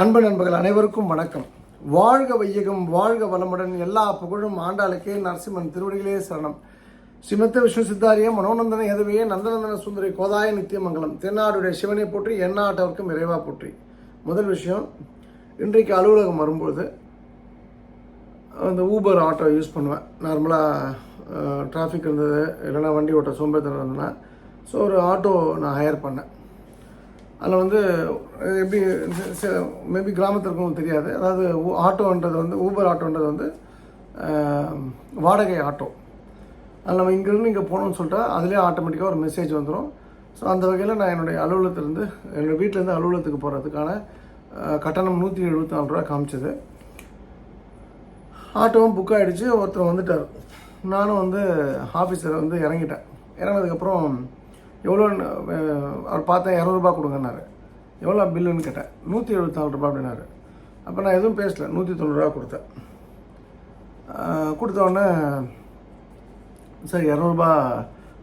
அன்பு நண்பர்கள் அனைவருக்கும் வணக்கம். வாழ்க வையகம் வாழ்க வளமுடன் எல்லா புகழும் ஆண்டாளுக்கே நரசிம்மன் திருவடிகளே சரணம். ஸ்ரீமத்த விஷ்ணு சித்தாரிய மனோநந்தன எதுவையே நந்தநந்தன சுந்தரி கோதாய நித்தியமங்கலம் தென்னாடுடைய சிவனை போற்றி எண்ணாட்டவர்க்கும் இறைவா போற்றி. முதல் விஷயம் இன்றைக்கு அலுவலகம் வரும்பொழுது அந்த ஊபர் ஆட்டோ யூஸ் பண்ணுவேன். நார்மலாக டிராஃபிக் இருந்தது இல்லைன்னா வண்டி ஓட்ட சோம்பேத்தனம் இருந்ததுன்னா ஸோ ஒரு ஆட்டோ நான் ஹையர் பண்ணேன். அதில் வந்து எப்படி மேபி கிராமத்தில் இருக்கவங்களுக்கு தெரியாது. அதாவது ஆட்டோன்றது வந்து ஊபர் ஆட்டோன்றது வந்து வாடகை ஆட்டோ. அதில் நம்ம இங்கேருந்து இங்கே போகணும்னு சொல்லிட்டா அதிலே ஆட்டோமேட்டிக்காக ஒரு மெசேஜ் வந்துடும் ஸோ அந்த வகையில் நான் என்னுடைய அலுவலகத்திலேருந்து என்னோடய வீட்டிலேருந்து அலுவலகத்துக்கு போகிறதுக்கான கட்டணம் நூற்றி எழுபத்தி நாலு ரூபா காமிச்சது. ஆட்டோவும் புக் ஆகிடுச்சு ஒருத்தர் வந்துட்டார். நானும் வந்து ஆஃபீஸரை வந்து இறங்கிட்டேன். இறங்கினதுக்கப்புறம் எவ்வளோ அவர் பார்த்தேன் இரநூறுபா கொடுங்கன்னாரு. எவ்வளோ பில்லுன்னு கேட்டேன். நூற்றி எழுபத்தி நாலு ரூபா அப்படின்னாரு. அப்போ நான் எதுவும் பேசல. நூற்றி தொண்ணூறுரூவா கொடுத்தேன். கொடுத்தோடனே கொடுத்த உடனே சார் இரநூறுபா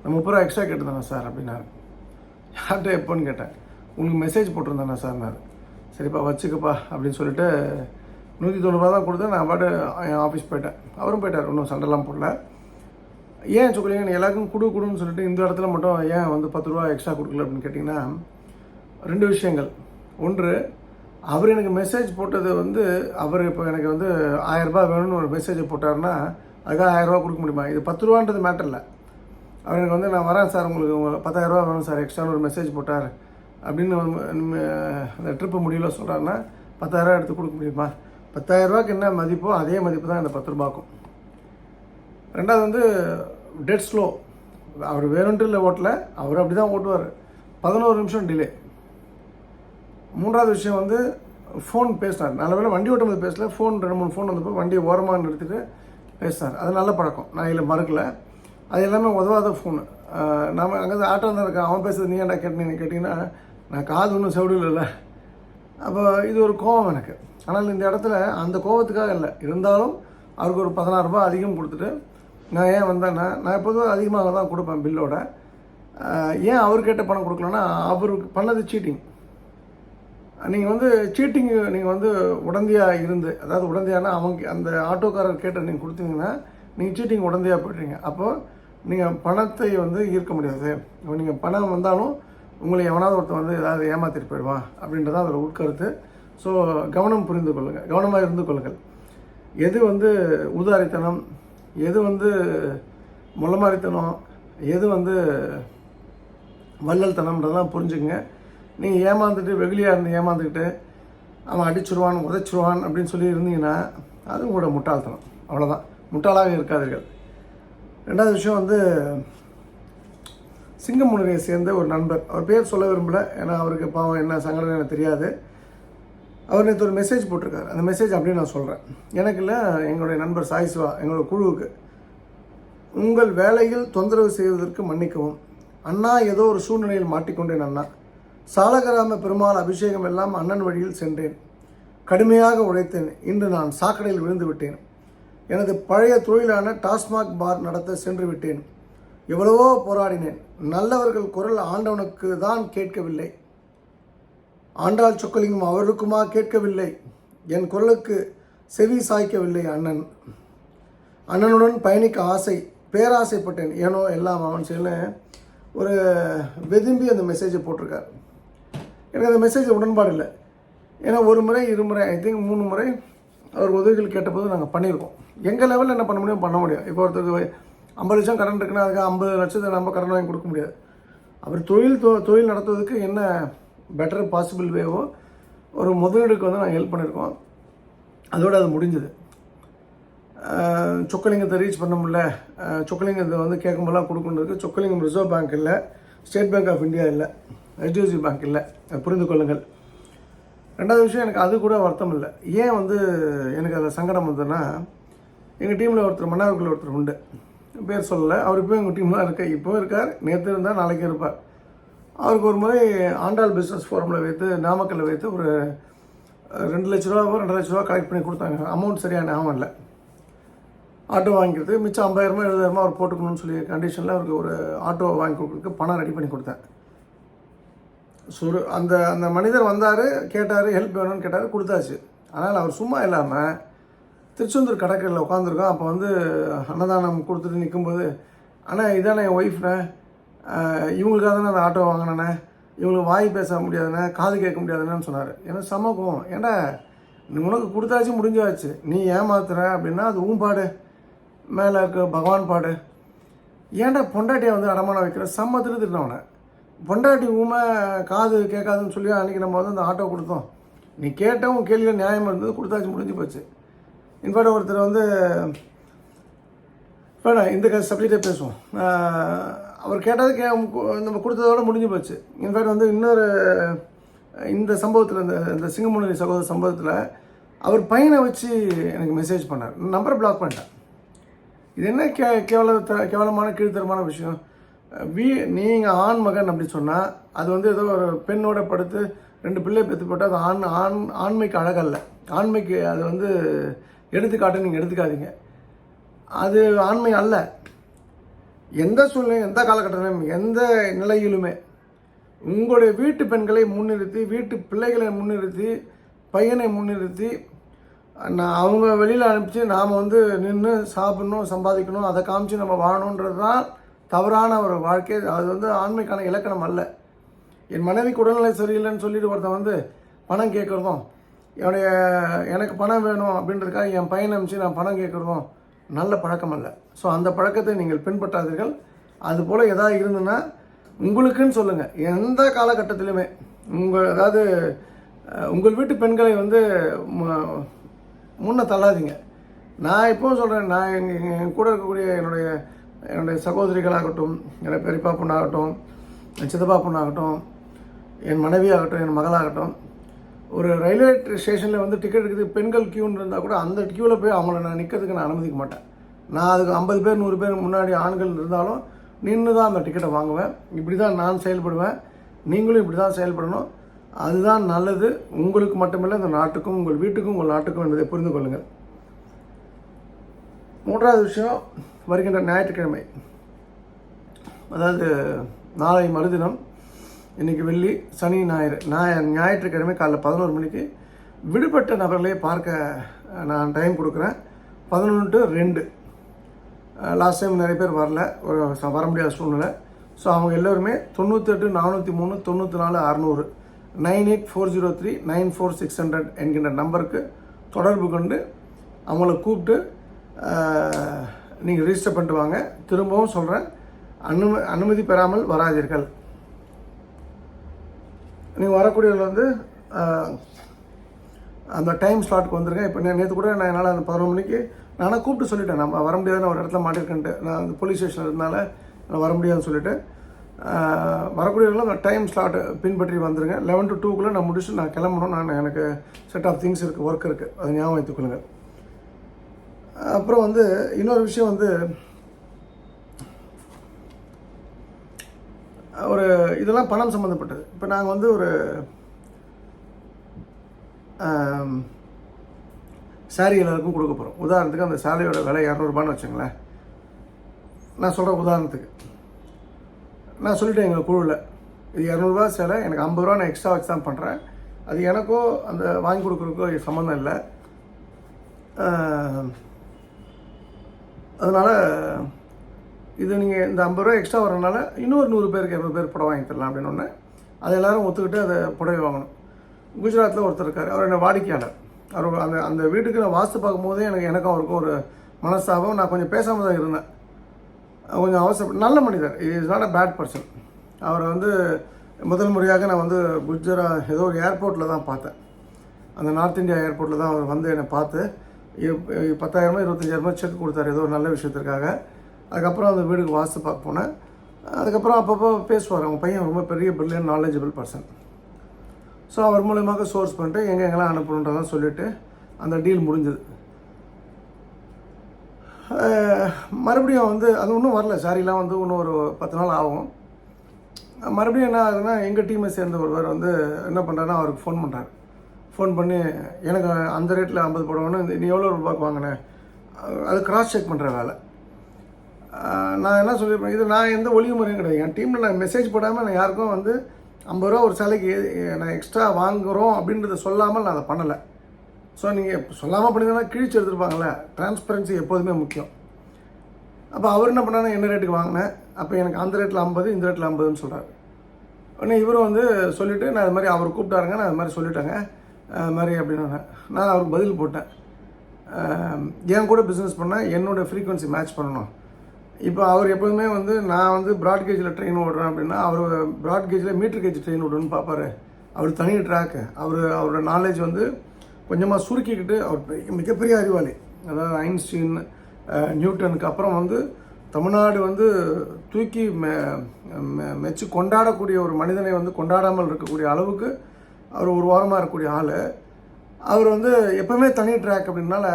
நான் முப்பது ரூபா எக்ஸ்ட்ரா கேட்டிருந்தேன் சார்? அப்படின்னாரு. யார்கிட்ட எப்போன்னு கேட்டேன். உங்களுக்கு மெசேஜ் போட்டிருந்தேண்ணா சார்னாரு சரிப்பா வச்சுக்கப்பா. அப்படின்னு சொல்லிட்டு நூற்றி தொண்ணூறுபா தான் கொடுத்தேன். நான் பாட்டு என் ஆஃபீஸ் போயிட்டேன். அவரும் போயிட்டார். ஒன்றும் சண்டைலாம் போடல. ஏன் சொல்லுங்க எல்லாருக்கும் கொடு கொடுன்னு சொல்லிட்டு இந்த இடத்துல மட்டும் ஏன் வந்து பத்து ரூபா எக்ஸ்ட்ரா கொடுக்கல அப்படின்னு கேட்டிங்கன்னா ரெண்டு விஷயங்கள். ஒன்று அவர் எனக்கு மெசேஜ் போட்டது வந்து அவர் இப்போ எனக்கு வந்து ஆயரரூபா வேணும்னு ஒரு மெசேஜ் போட்டாருன்னா அதுக்காக ஆயரரூபா கொடுக்க முடியுமா? இது பத்து ரூபான்றது மேட்டர் இல்லை. அவர் எனக்கு வந்து நான் வரேன் சார் உங்களுக்கு உங்க வேணும் சார் எக்ஸ்ட்ரான்னு ஒரு மெசேஜ் போட்டார். அப்படின்னு அந்த ட்ரிப்பு முடியல சொல்கிறாருன்னா பத்தாயிரரூபா எடுத்து கொடுக்க முடியுமா? பத்தாயிரரூபாக்கு என்ன மதிப்போ அதே மதிப்பு தான் இந்த பத்து ரூபாக்கும் ரெண்டாவது வந்து டெட் ஸ்லோ அவர் வேணுன்ட்டு இல்லை ஓட்டல. அவர் அப்படி தான் ஓட்டுவார். பதினோரு நிமிஷம் டிலே மூன்றாவது விஷயம் வந்து ஃபோன் பேசினார். நல்ல வேலை வண்டி ஓட்டும் போது பேசல. ஃபோன் ரெண்டு மூணு ஃபோன் வந்தப்போ வண்டியை ஓரமாக நிறுத்திட்டு பேசினார். அது நல்ல பழக்கம். நான் இதில் மறுக்கல. அது எல்லாமே உதவாத ஃபோனு நம்ம அங்கே ஆட்டோ தான் இருக்கேன் அவன் பேசுறது நீ ஏன்டா கேட்டீங்க கேட்டிங்கன்னா நான் காது ஒன்றும் செவிடில் இல்லை. அப்போ இது ஒரு கோபம் எனக்கு. ஆனால் இந்த இடத்துல அந்த கோபத்துக்காக இல்லை. இருந்தாலும் அவருக்கு ஒரு பதினாறு ரூபாய் அதிகம் கொடுத்துட்டு நான் ஏன் வந்தேன்னா நான் பொதுவாக அதிகமாக தான் கொடுப்பேன் பில்லோட ஏன் அவர் கேட்ட பணம் கொடுக்கலன்னா அவருக்கு பண்ணது சீட்டிங் நீங்கள் வந்து சீட்டிங் நீங்கள் வந்து உடந்தையாக இருந்து அதாவது உடந்தையானா அவங்க அந்த ஆட்டோக்காரர் கேட்ட நீங்கள் கொடுத்தீங்கன்னா நீங்கள் சீட்டிங் உடந்தையாக போய்ட்றீங்க. அப்போது நீங்கள் பணத்தை வந்து ஈர்க்க முடியாது. இப்போ நீங்கள் பணம் வந்தாலும் உங்களை எவனாவது ஒருத்தன் வந்து ஏதாவது ஏமாத்திட்டு போயிடுவான் அப்படின்றதான் அதில் உட்கருத்து. ஸோ கவனம் புரிந்து கொள்ளுங்கள் கவனமாக இருந்து கொள்ளுங்கள். எது வந்து ஊதாரித்தனம் எது வந்து முளமாரித்தனம் எது வந்து வள்ளல்தனம்ன்றதெல்லாம் புரிஞ்சுக்கங்க. நீங்கள் ஏமாந்துட்டு வெகுளியாக இருந்து ஏமாந்துக்கிட்டு அவன் அடிச்சிருவான் உதைச்சிருவான் அப்படின்னு சொல்லி இருந்தீங்கன்னா அது உங்களோட முட்டாள்தனம். அவ்வளோதான் முட்டாளாக இருக்காதீர்கள். ரெண்டாவது விஷயம் வந்து சிங்கமுனரை சேர்ந்த ஒரு நண்பர். அவர் பேர் சொல்ல விரும்பலை. ஏன்னா அவருக்கு பாவம் என்ன சங்கடம் எனக்கு தெரியாது. அவர் நேற்று ஒரு மெசேஜ் போட்டிருக்காரு. அந்த மெசேஜ் அப்படியே நான் சொல்கிறேன் எனக்கு இல்லை எங்களுடைய நண்பர் சாய் சிவா எங்களோட குழுவுக்கு. உங்கள் வேலையில் தொந்தரவு செய்வதற்கு மன்னிக்கவும். அண்ணா ஏதோ ஒரு சூழ்நிலையில் மாட்டிக்கொண்டேன் அண்ணா. சாலகிராம பெருமாள் அபிஷேகம் எல்லாம் அண்ணன் வழியில் சென்றேன். கடுமையாக உழைத்தேன். இன்று நான் சாக்கடையில் விழுந்து விட்டேன். எனது பழைய தொழிலான டாஸ்மாக் பார் நடத்த சென்று விட்டேன். எவ்வளவோ போராடினேன். நல்லவர்கள் குரல் ஆண்டவனுக்கு தான் கேட்கவில்லை. ஆண்டாள் சொக்கலிங்கம் அவருக்குமா கேட்கவில்லை. என் குரலுக்கு செவி சாய்க்கவில்லை அண்ணன். அண்ணனுடன் பயணிக்க ஆசை பேராசைப்பட்டேன். ஏனோ எல்லாம் அவன் சொல்ல ஒரு வெதும்பி அந்த மெசேஜை போட்டிருக்கார். எனக்கு அந்த மெசேஜ் உடன்பாடு இல்லை. ஏன்னா ஒரு முறை இருமுறை ஐ திங்க் மூணு முறை அவர் உதவிகள் கேட்டபோது நாங்கள் பண்ணியிருக்கோம். எங்கள் லெவலில் என்ன பண்ண முடியும்? பண்ண முடியும் இப்போ ஒருத்தருக்கு ஐம்பது லட்சம் கடன் இருக்குன்னா அதுக்கு ஐம்பது லட்சத்தை நம்ம கடன் வாங்கி கொடுக்க முடியாது. அவர் தொழில் தொ- தொழில் நடத்துவதற்கு என்ன பெட்டர் பாசிபிள் வேவோ ஒரு முதலீடுக்கு வந்து நாங்கள் ஹெல்ப் பண்ணியிருக்கோம் அதோடு அது முடிஞ்சது. சொக்கலிங்கத்தை ரீச் பண்ண முடியல. சொக்கலிங்கத்தை வந்து கேட்கும்போதெல்லாம் கொடுக்கணுருக்கு சொக்கலிங்கம் ரிசர்வ் பேங்க் இல்லை. ஸ்டேட் பேங்க் ஆஃப் இந்தியா இல்லை. ஹெச்டிஎஃப்சி பேங்க் இல்லை. புரிந்து கொள்ளுங்கள். ரெண்டாவது விஷயம் எனக்கு அது கூட வருத்தம் இல்லை. ஏன் வந்து எனக்கு அதில் சங்கடம் வந்ததுன்னா எங்கள் டீமில் ஒருத்தர் மன்னார்குள்ள ஒருத்தர் உண்டு. பேர் சொல்லலை. அவர் இப்போ எங்கள் டீமில் இருக்க இப்போ இருக்கார். நேற்று இருந்தால் நாளைக்கு இருப்பார். அவருக்கு ஒரு முறை ஆண்டாள் பிஸ்னஸ் ஃபோரமில் வைத்து நாமக்கல்லில் வைத்து ஒரு ரெண்டு லட்ச ரூபா ரெண்டு லட்ச ரூபா கலெக்ட் பண்ணி கொடுத்தாங்க. அமௌண்ட் சரியான ஞாபகம் இல்லை. ஆட்டோ வாங்கிக்கிறது மிச்சம் ஐம்பதாயிரமா எழுபதாயிரமா அவர் போட்டுக்கணும்னு சொல்லி கண்டிஷனில் அவருக்கு ஒரு ஆட்டோ வாங்கி கொடுக்குறதுக்கு பணம் ரெடி பண்ணி கொடுத்தேன். சுரு அந்த அந்த மனிதர் வந்தார் கேட்டார் ஹெல்ப் வேணும்னு கேட்டார் கொடுத்தாச்சு. ஆனால் அவர் சும்மா இல்லாமல் திருச்செந்தூர் கடற்கரையில் உட்காந்துருக்கோம் அப்போ வந்து அன்னதானம் கொடுத்துட்டு நிற்கும்போது ஆனால் இதானே என் ஒய்ஃப்ண்ணே இவங்களுக்காக தானே அந்த ஆட்டோ வாங்கினேண்ணே இவங்களுக்கு வாய் பேச முடியாதுண்ணே காது கேட்க முடியாதுன்னு சொன்னார். ஏன்னா சமக்கும் ஏன்டா நீ உனக்கு கொடுத்தாச்சு முடிஞ்சாச்சு. நீ ஏமாத்துற அப்படின்னா அது உன் பாடு. மேலே இருக்க பகவான் பாடு. ஏன்டா பொண்டாட்டியை வந்து அடமானம் வைக்கிற? செம்ம திருத்திட்டவனை பொண்டாட்டி ஊமை காது கேட்காதுன்னு சொல்லி அன்றைக்கி நம்ம வந்து அந்த ஆட்டோ கொடுத்தோம். நீ கேட்டவும் கேள்வியில் நியாயம் இருந்தது கொடுத்தாச்சு முடிஞ்சு போச்சு. இன்ஃபேக்ட் ஒருத்தர் வந்து வேணாம் இந்த சப்ஜெக்டே பேசுவோம். அவர் கேட்டது கே நம்ம கொடுத்ததோட முடிஞ்சு போச்சு. இன்ஃபேக்ட் வந்து இன்னொரு இந்த சம்பவத்தில் இந்த இந்த சிங்கமுனி சகோதர சம்பவத்தில் அவர் பையனை வச்சு எனக்கு மெசேஜ் பண்ணார். நம்பரை பிளாக் பண்ணிட்டேன். இது என்ன கே கேவல கேவலமான கீழ்த்தரமான விஷயம்? வீ நீங்கள் ஆண் மகன் அப்படி சொன்னால் அது வந்து ஏதோ ஒரு பெண்ணோட படுத்து ரெண்டு பிள்ளை பெற்று போட்டால் அது ஆண் ஆண் ஆண்மைக்கு அழகல்ல. ஆண்மைக்கு அது வந்து எடுத்துக்காட்டு நீங்கள் எடுத்துக்காதீங்க. அது ஆண்மை அல்ல. எந்த சூழ்நிலையும் எந்த காலகட்டத்திலும் எந்த நிலையிலுமே உங்களுடைய வீட்டு பெண்களை முன்னிறுத்தி வீட்டு பிள்ளைகளை முன்னிறுத்தி பையனை முன்னிறுத்தி நான் அவங்க வெளியில் அனுப்பிச்சு நாம் வந்து நின்று சாப்பிடணும் சம்பாதிக்கணும் அதை காமிச்சு நம்ம வாழணுன்றது தான் தவறான ஒரு வாழ்க்கை. அது வந்து ஆண்மைக்கான இலக்கணம் அல்ல. என் மனைவிக்கு உடல்நிலை சரியில்லைன்னு சொல்லிட்டு ஒருத்தன் வந்து பணம் கேட்குறதும் என்னுடைய எனக்கு பணம் வேணும் அப்படின்றதுக்காக என் பையனை அனுப்பிச்சு நான் பணம் கேட்குறதும் நல்ல பழக்கம் அல்ல. ஸோ அந்த பழக்கத்தை நீங்கள் பின்பற்றாதீர்கள். அதுபோல் எதாவது இருந்ததுன்னா உங்களுக்குன்னு சொல்லுங்கள் எந்த காலகட்டத்திலுமே உங்கள் அதாவது உங்கள் வீட்டு பெண்களை வந்து ம- முன்ன தள்ளாதீங்க. நான் இப்போவும் சொல்கிறேன் நான் எங்கள் என் கூட இருக்கக்கூடிய என்னுடைய என்னுடைய சகோதரிகளாகட்டும் என்னுடைய பெரியப்பா பொண்ணாகட்டும் என் சித்தப்பா பொண்ணாகட்டும் என் மனைவியாகட்டும் என் மகளாகட்டும் ஒரு ரயில்வே ஸ்டேஷனில் வந்து டிக்கெட் இருக்குது பெண்கள் க்யூன்னு இருந்தால் கூட அந்த க்யூவில் போய் அவங்கள நான் நிற்கிறதுக்கு நான் அனுமதிக்க மாட்டேன். நான் அதுக்கு ஐம்பது பேர் நூறு பேர் முன்னாடி ஆண்கள் இருந்தாலும் நின்று தான் அந்த டிக்கெட்டை வாங்குவேன். இப்படி தான் நான் செயல்படுவேன். நீங்களும் இப்படி தான் செயல்படணும். அதுதான் நல்லது. உங்களுக்கு மட்டுமில்லை இந்த நாட்டுக்கும் உங்கள் வீட்டுக்கும் உங்கள் நாட்டுக்கும் என்பதை புரிந்து கொள்ளுங்கள். மூன்றாவது விஷயம் வருகின்ற ஞாயிற்றுக்கிழமை. அதாவது நாளை மறுதினம் இன்னைக்கு வெள்ளி சனி ஞாயிறு. ஞாய ஞாயிற்றுக்கிழமை காலைல பதினோரு மணிக்கு விடுபட்ட நபர்களை பார்க்க நான் டைம் கொடுக்குறேன். பதினொன்று டு ரெண்டு. லாஸ்ட் டைம் நிறைய பேர் வரல. ஒரு வர முடியாத சூழ்நிலை. ஸோ அவங்க எல்லோருமே தொண்ணூத்தெட்டு நானூற்றி மூணு தொண்ணூற்றி நாலு அறநூறு. Nine eight four zero three nine four six hundred என்கின்ற நம்பருக்கு தொடர்பு கொண்டு அவங்கள கூப்பிட்டு நீங்கள் ரிஜிஸ்டர் பண்ணிட்டு வாங்க. திரும்பவும் சொல்கிறேன் அனும அனுமதி பெறாமல் வராதீர்கள். நீங்கள் வரக்கூடியவர்கள் வந்து அந்த டைம் ஸ்லாட்டுக்கு வந்திருக்கேன். இப்போ நான் நேற்று கூட நான் என்னால் அந்த பதினொரு மணிக்கு நானே கூப்பிட்டு சொல்லிட்டேன். நம்ம வர முடியாதுன்னு ஒரு இடத்துல மாட்டிருக்கேன்ட்டு நான் அந்த போலீஸ் ஸ்டேஷன் இருந்தனால நான் வர முடியாதுன்னு சொல்லிட்டு வரக்கூடியவர்கள் அந்த டைம் ஸ்லாட்டு பின்பற்றி வந்துருங்க லெவன் டு டூக்குள்ளே நான் முடிச்சுட்டு நான் கிளம்பணும். நான் எனக்கு செட் ஆஃப் திங்ஸ் இருக்குது ஒர்க் இருக்குது அதை ஞாபகம் வைத்துக்கொள்ளுங்க அப்புறம் வந்து இன்னொரு விஷயம் வந்து ஒரு இதெல்லாம் பணம் சம்மந்தப்பட்டது இப்போ நாங்கள் வந்து ஒரு சாரி எல்லாருக்கும் கொடுக்க போகிறோம் உதாரணத்துக்கு அந்த சாரியோட விலை இரநூறுபான்னு வச்சுங்களேன். நான் சொல்கிறேன் உதாரணத்துக்கு. நான் சொல்லிட்டேன் எங்கள் குழுவில் இது இரநூறுவா சேலை எனக்கு ஐம்பது ரூபா நான் எக்ஸ்ட்ரா வச்சு தான் பண்ணுறேன் அது எனக்கோ அந்த வாங்கி கொடுக்குறதுக்கோ சம்மந்தம் இல்லை. அதனால் இது நீங்கள் இந்த ஐம்பது ரூபா எக்ஸ்ட்ரா வரனால இன்னொரு நூறு பேருக்கு இரநூறு பேர் புடவை வாங்கி தரலாம் அப்படின்னு ஒன்று அதை எல்லோரும் ஒத்துக்கிட்டு அதை புடவை வாங்கணும். குஜராத்தில் ஒருத்தர் இருக்கார். அவர் என்ன வாடிக்கையாளர். அவர் அந்த அந்த வீட்டுக்கு நான் வாஸ்து பார்க்கும்போதே எனக்கு எனக்கும் அவருக்கும் ஒரு மனஸ்தாபம். நான் கொஞ்சம் பேசாமல் தான் இருந்தேன். கொஞ்சம் அவசர நல்ல மனிதர். Is not a bad person அவரை வந்து முதல் முறையாக நான் வந்து குஜராத் ஏதோ ஒரு ஏர்போர்ட்டில் தான் பார்த்தேன். அந்த நார்த் இந்தியா ஏர்போர்ட்டில் தான் அவர் வந்து என்னை பார்த்து பத்தாயிரமோ இருபத்தஞ்சாயிரமோ செக் கொடுத்தாரு. ஏதோ ஒரு நல்ல விஷயத்திற்காக. அதுக்கப்புறம் அந்த வீடுக்கு வாஸ்து பார்க்க போனேன். அதுக்கப்புறம் அப்பப்போ பேசுவார். அவங்க பையன் ரொம்ப பெரிய பிரில்லியன் நாலேஜபிள் பர்சன் ஸோ அவர் மூலயமாக சோர்ஸ் பண்ணிட்டு எங்கே எங்கெல்லாம் அனுப்பணுன்றதான் சொல்லிவிட்டு அந்த டீல் முடிஞ்சது. மறுபடியும் வந்து அது இன்னும் வரல. சாரிலாம் வந்து இன்னும் ஒரு பத்து நாள் ஆகும். மறுபடியும் என்ன ஆகுதுன்னா எங்கள் டீமை சேர்ந்த ஒருவர் வந்து என்ன பண்ணுறாருன்னா அவருக்கு ஃபோன் பண்ணுறாரு ஃபோன் பண்ணி எனக்கு அந்த ரேட்டில் ஐம்பது போடணும்னு நீ எவ்வளோ ரூபாய்க்கு வாங்கினேன் அது கிராஸ் செக் பண்ணுற வேலை. நான் என்ன சொல்லியிருப்பேன் இது நான் எந்த ஒளிவு முறையும் கிடையாது. என் டீமில் நான் மெசேஜ் போடாமல் நான் யாருக்கும் வந்து ஐம்பது ரூபா ஒரு சிலைக்கு நான் எக்ஸ்ட்ரா வாங்குகிறோம் அப்படின்றத சொல்லாமல் நான் அதை பண்ணலை. ஸோ நீங்கள் சொல்லாமல் பண்ணிங்கன்னா கிழிச்சு எடுத்துருப்பாங்களே டிரான்ஸ்பரன்சி எப்போதுமே முக்கியம். அப்போ அவர் என்ன பண்ணாரு என்ன ரேட்டுக்கு வாங்கினேன். அப்போ எனக்கு அந்த ரேட்டில் ஐம்பது இந்த ரேட்டில் ஐம்பதுன்னு சொல்கிறார் உடனே இவரும் வந்து சொல்லிவிட்டு நான் அது மாதிரி அவர் கூப்பிட்டாருங்க நான் அது மாதிரி சொல்லிட்டேங்க. அது மாதிரி அப்படின்னு நான் அவருக்கு பதில் போட்டேன். என் கூட பிஸ்னஸ் பண்ணால் என்னோட ஃப்ரீக்குவன்சி மேட்ச் பண்ணணும். இப்போ அவர் எப்போதுமே வந்து நான் வந்து ப்ராட் கேஜில் ட்ரெயின் ஓடுறேன் அப்படின்னா அவர் ப்ராட் கேஜில் மீட்டர் கேஜ் ட்ரெயின் ஓடுன்னு பார்ப்பாரு. அவர் தனி ட்ராக்கு அவர் அவரோட நாலேஜ் வந்து கொஞ்சமாக சுருக்கிக்கிட்டு அவர் மிகப்பெரிய அறிவாளி. அதாவது ஐன்ஸ்டீன் நியூட்டனுக்கு அப்புறம் வந்து தமிழ்நாடு வந்து தூக்கி மெ மெ- மெச்சு கொண்டாடக்கூடிய ஒரு மனிதனை வந்து கொண்டாடாமல் இருக்கக்கூடிய அளவுக்கு அவர் ஒரு வாரமாக இருக்கக்கூடிய ஆள். அவர் வந்து எப்பவுமே தனி ட்ராக் அப்படின்னால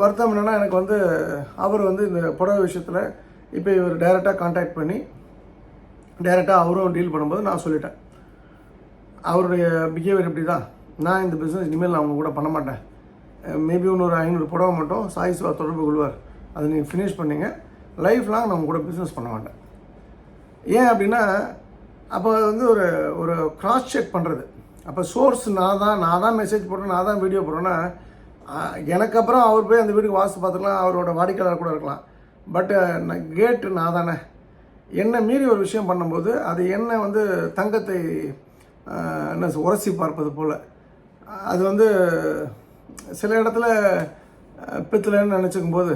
வருத்தம் என்னென்னா எனக்கு வந்து அவர் வந்து இந்த புடவை விஷயத்தில் இப்போ இவர் டைரெக்டாக காண்டாக்ட் பண்ணி டைரெக்டாக அவரும் டீல் பண்ணும்போது நான் சொல்லிட்டேன். அவருடைய பிஹேவியர் இப்படி தான் நான் இந்த பிஸ்னஸ் இனிமேல் நான் அவங்க கூட பண்ண மாட்டேன். மேபி இன்னொரு ஐநூறு புடவை மட்டும் சாய் சிவா தொடர்பு கொள்வார். அதை நீங்கள் ஃபினிஷ் பண்ணீங்க. லைஃப் லாங் நான் கூட பிஸ்னஸ் பண்ண மாட்டேன். ஏன் அப்படின்னா அப்போ வந்து ஒரு ஒரு கிராஸ் செக் பண்ணுறது அப்போ சோர்ஸ் நான் தான் நான் தான் மெசேஜ் போடுறேன் நான் தான் வீடியோ போடுறேன்னா எனக்கு அப்புறம் அவர் போய் அந்த வீட்டுக்கு வாசு பார்த்துக்கலாம் அவரோட வாடிக்கையாளர் கூட இருக்கலாம். பட் கேட்டு நான் தானே. என்னை மீறி ஒரு விஷயம் பண்ணும்போது அது என்ன வந்து தங்கத்தை என்ன உரசி பார்ப்பது போல். அது வந்து சில இடத்துல பித்தளைன்னு நினச்சிக்கும் போது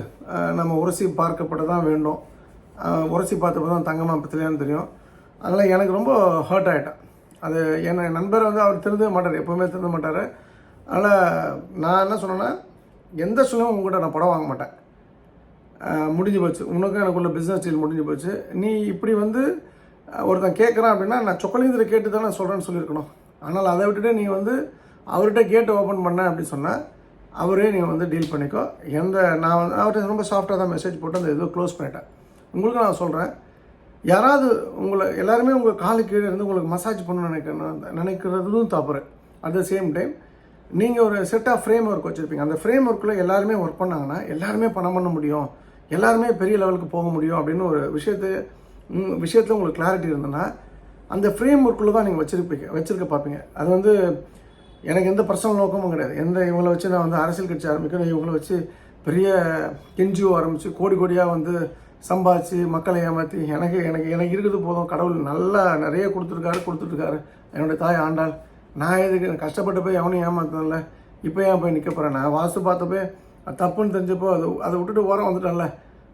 நம்ம உரசி பார்க்கப்பட தான் வேண்டும். உரசி பார்த்தப்போ தான் தங்கமாக பித்தளையான்னு தெரியும். அதனால் எனக்கு ரொம்ப ஹர்ட் ஆகிட்டேன் அது என் நண்பர் வந்து அவர் திருந்த மாட்டார் எப்போவுமே திருந்த மாட்டார். அதனால் நான் என்ன சொன்னேன்னா எந்த சூழ்நிலையும் உங்கள்கிட்ட நான் படம் வாங்க மாட்டேன். முடிஞ்சு போச்சு. உனக்கும் எனக்குள்ள பிஸ்னஸ் டீல் முடிஞ்சு போச்சு. நீ இப்படி வந்து ஒருத்தன் கேட்குறான் அப்படின்னா நான் சொக்கலிந்தில் கேட்டு தான் நான் சொல்கிறேன்னு சொல்லியிருக்கணும். ஆனால் அதை விட்டுட்டு நீ வந்து அவர்கிட்ட கேட்டு ஓப்பன் பண்ண அப்படின்னு சொன்னால் அவரே நீங்கள் வந்து டீல் பண்ணிக்கோ. எந்த நான் வந்து அவர்கிட்ட ரொம்ப சாஃப்டாக தான் மெசேஜ் போட்டு அந்த இது க்ளோஸ் பண்ணிட்டேன். உங்களுக்கு நான் சொல்கிறேன் யாராவது உங்களை எல்லாருமே உங்கள் காலு கீழே இருந்து உங்களுக்கு மசாஜ் பண்ணணும்னு நினைக்கணும் நினைக்கிறதும் தப்பு. அட் த சேம் டைம் நீங்கள் ஒரு செட் ஆஃப் ஃப்ரேம் ஒர்க் வச்சுருப்பீங்க. அந்த ஃப்ரேம் ஒர்க்கில் எல்லாருமே ஒர்க் பண்ணாங்கன்னா எல்லாருமே பணம் பண்ண முடியும். எல்லாருமே பெரிய லெவலுக்கு போக முடியும் அப்படின்னு ஒரு விஷயத்து விஷயத்தில் உங்களுக்கு கிளாரிட்டி இருந்ததுன்னா அந்த ஃப்ரேம் ஒர்க்குள்ளே தான் நீங்கள் வச்சுருப்பீங்க வச்சுருக்க பார்ப்பீங்க. அது வந்து எனக்கு எந்த பர்சனல் நோக்கமும் கிடையாது. எந்த இவங்களை வச்சு நான் வந்து அரசியல் கட்சி ஆரம்பிக்கணும் இவங்களை வச்சு பெரிய என்ஜிஓ ஆரம்பித்து கோடி கோடியாக வந்து சம்பாதிச்சு மக்களை ஏமாற்றி எனக்கு எனக்கு எனக்கு இருக்கிறது போதும். கடவுள் நல்லா நிறைய கொடுத்துருக்காரு கொடுத்துட்ருக்காரு என்னுடைய தாய் ஆண்டாள் நான் எதுக்கு? கஷ்டப்பட்டு போய் அவனையும் ஏமாத்தல இப்போ ஏன் போய் நிற்க போகிறேன் நான் வாஸ்து பார்த்தப்போ தப்புன்னு தெரிஞ்சப்போ அது அதை விட்டுட்டு ஓரம் வந்துட்டேன்ல.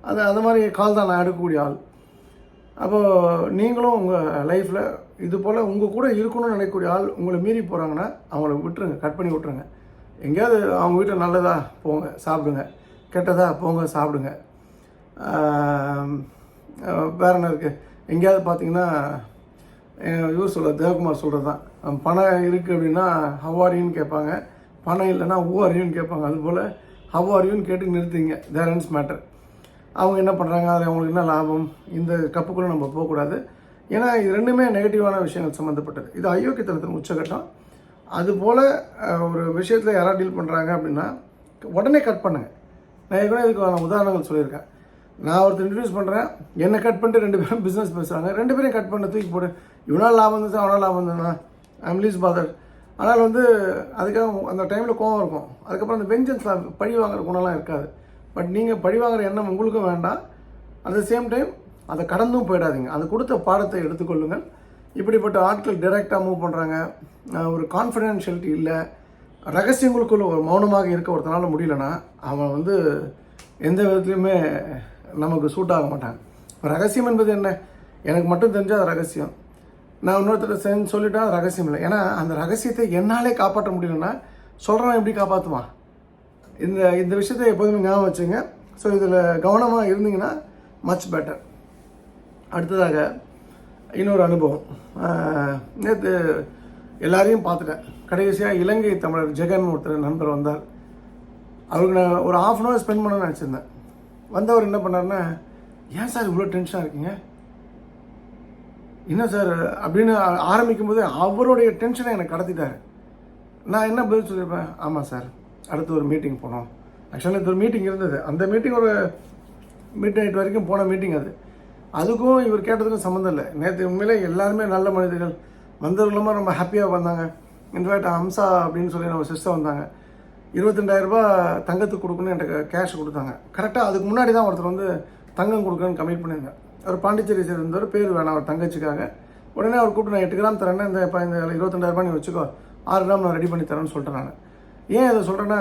அது அந்த மாதிரி கால் தான் நான் எடுக்கக்கூடிய ஆள். அப்போது நீங்களும் உங்கள் லைஃப்பில் இது போல் உங்கள் கூட இருக்கணும்னு நினைக்கக்கூடிய ஆள் உங்களை மீறி போகிறாங்கன்னா அவங்கள விட்டுருங்க. கட் பண்ணி விட்டுருங்க. எங்கேயாவது அவங்க வீட்டில் நல்லதா போங்க சாப்பிடுங்க. கெட்டதா போங்க சாப்பிடுங்க. வேற என்ன இருக்குது எங்கேயாவது பார்த்தீங்கன்னா இவர் சொல்ல தேவகுமார் சொல்கிறது தான் பணம் இருக்குது அப்படின்னா ஹவாரின்னு கேட்பாங்க. பணம் இல்லைன்னா ஊவாரின்னு கேட்பாங்க. அதுபோல் ஹவாரின்னு கேட்டு நிறுத்திங்க. தேரன்ஸ் மேட்டர் அவங்க என்ன பண்ணுறாங்க அதில் அவங்களுக்கு என்ன லாபம்? இந்த கப்புக்குள்ளே நம்ம போகக்கூடாது. ஏன்னா இது ரெண்டுமே நெகட்டிவான விஷயங்கள் சம்மந்தப்பட்டது இது அயோக்கியத்தனத்தின் உச்சகட்டம். அதுபோல் ஒரு விஷயத்தில் யாராவது டீல் பண்ணுறாங்க அப்படின்னா உடனே கட் பண்ணுங்க. நான் ஏற்கனவே இதுக்கான உதாரணங்கள் சொல்லியிருக்கேன். நான் ஒருத்தர் இன்ட்ரடியூஸ் பண்ணுறேன் என்னை கட் பண்ணிட்டு ரெண்டு பேரும் பிஸ்னஸ் பேசுகிறாங்க ரெண்டு பேரையும் கட் பண்ண தூக்கி போட்டு இவனால் லாபம் இருந்துச்சு அவனால் லாபம் இருந்ததுனா ஐம் லீஸ் பாதர் ஆனால் வந்து அதுக்காக அந்த டைமில் கோவம் இருக்கும். அதுக்கப்புறம் அந்த வெஞ்சன்ஸ் பழி வாங்குற குணம்லாம் இருக்காது. பட் நீங்கள் பழி வாங்குற எண்ணம் உங்களுக்கும் வேண்டாம். அட் த சேம் டைம் அதை கடந்தும் போயிடாதீங்க. அது கொடுத்த பாடத்தை எடுத்துக்கொள்ளுங்கள். இப்படிப்பட்ட ஆட்கள் டைரெக்டாக மூவ் பண்ணுறாங்க ஒரு கான்ஃபிடென்ஷியலிட்டி இல்லை. ரகசியங்களுக்குள்ள ஒரு மௌனமாக இருக்க ஒருத்தனால முடியலன்னா அவன் வந்து எந்த விதத்துலையுமே நமக்கு சூட் ஆக மாட்டாங்க. ரகசியம் என்பது என்ன? எனக்கு மட்டும் தெரிஞ்சால் அது ரகசியம். நான் இன்னொருத்தர் செஞ்சு சொல்லிட்டா அது ரகசியம் இல்லை. ஏன்னா அந்த ரகசியத்தை என்னாலே காப்பாற்ற முடியலன்னா சொல்கிறவன் எப்படி காப்பாற்றுவான் இந்த இந்த விஷயத்தை எப்போதுமே ஞாபகம் வச்சுங்க. ஸோ இதில் கவனமாக இருந்தீங்கன்னா மச் பெட்டர் அடுத்ததாக இன்னொரு அனுபவம். நேற்று எல்லாரையும் பார்த்துட்டேன். கடைசியாக இலங்கை தமிழர் ஜெகன் ஒருத்தர் நண்பர் வந்தார். அவருக்கு நான் ஒரு ஆஃப் அன் ஹவர் ஸ்பெண்ட் பண்ணணும்னு நினச்சிருந்தேன். வந்தவர் என்ன பண்ணாருன்னா ஏன் சார் இவ்வளோ டென்ஷனாக இருக்கீங்க? என்ன சார்? அப்படின்னு ஆரம்பிக்கும் போது அவருடைய டென்ஷனை எனக்கு கடத்திட்டார். நான் என்ன பதில் சொல்லியிருப்பேன்? ஆமாம் சார் அடுத்து ஒரு மீட்டிங் போனோம் ஆக்சுவலாக இது ஒரு மீட்டிங் இருந்தது. அந்த மீட்டிங் ஒரு மிட் நைட் வரைக்கும் போன மீட்டிங் அது. அதுக்கும் இவர் கேட்டதுக்கும் சம்மந்தம் இல்லை. நேற்று உண்மையிலே எல்லாருமே நல்ல மனிதர்கள். வந்தவர்களுமா ரொம்ப ஹாப்பியாக வந்தாங்க. இன்ஃபேக்ட் ஹம்சா அப்படின்னு சொல்லி நம்ம சிஸ்டர் வந்தாங்க. இருபத்தெண்டாயிரம் ரூபாய் தங்கத்துக்கு கொடுக்கணும்னு எனக்கு கேஷ் கொடுத்தாங்க. கரெக்டாக அதுக்கு முன்னாடி தான் ஒருத்தர் வந்து தங்கம் கொடுக்கணும்னு கமிட் பண்ணியிருந்தேன் அவர் பாண்டிச்சேரி சேர்ந்தவர் பேர் வேணாம் அவர் தங்கச்சிக்காக. உடனே அவர் கூப்பிட்டு நான் எட்டு கிராம் தரேன்னா இந்த இப்போ இந்த இருபத்தெண்டாயிரரூபா நீ வச்சுக்கோ ஆறு கிராம் நான் ரெடி பண்ணி தரேன்னு சொல்லிட்டேன் நான். ஏன் இதை சொல்கிறேன்னா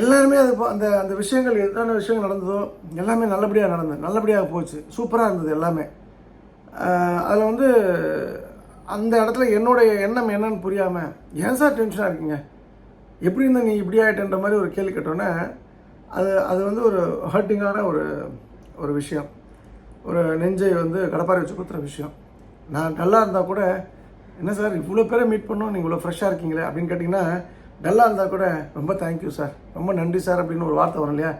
எல்லாருமே அது அந்த அந்த விஷயங்கள் எத்தனை விஷயங்கள் நடந்ததோ எல்லாமே நல்லபடியாக நடந்தது. நல்லபடியாக போச்சு. சூப்பராக இருந்தது எல்லாமே. அதில் வந்து அந்த இடத்துல என்னுடைய எண்ணம் என்னன்னு புரியாமல் ஏன் சார் டென்ஷனாக இருக்கீங்க? எப்படி இருந்தா நீ இப்படி ஆகிட்டன்ற மாதிரி ஒரு கேள்வி கேட்டோன்னே அது அது வந்து ஒரு ஹர்ட்டிங்கான ஒரு ஒரு விஷயம். ஒரு நெஞ்சை வந்து கடப்பாறை வச்சு கொடுத்துற விஷயம். நான் டல்லாக இருந்தால் கூட என்ன சார் இவ்வளோ பேரை மீட் பண்ணோம் நீங்கள் இவ்வளோ ஃப்ரெஷ்ஷாக இருக்கீங்களே அப்படின்னு கேட்டிங்கன்னா டல்லாக இருந்தால் கூட ரொம்ப தேங்க்யூ சார். ரொம்ப நன்றி சார் அப்படின்னு ஒரு வார்த்தை வரும் இல்லையா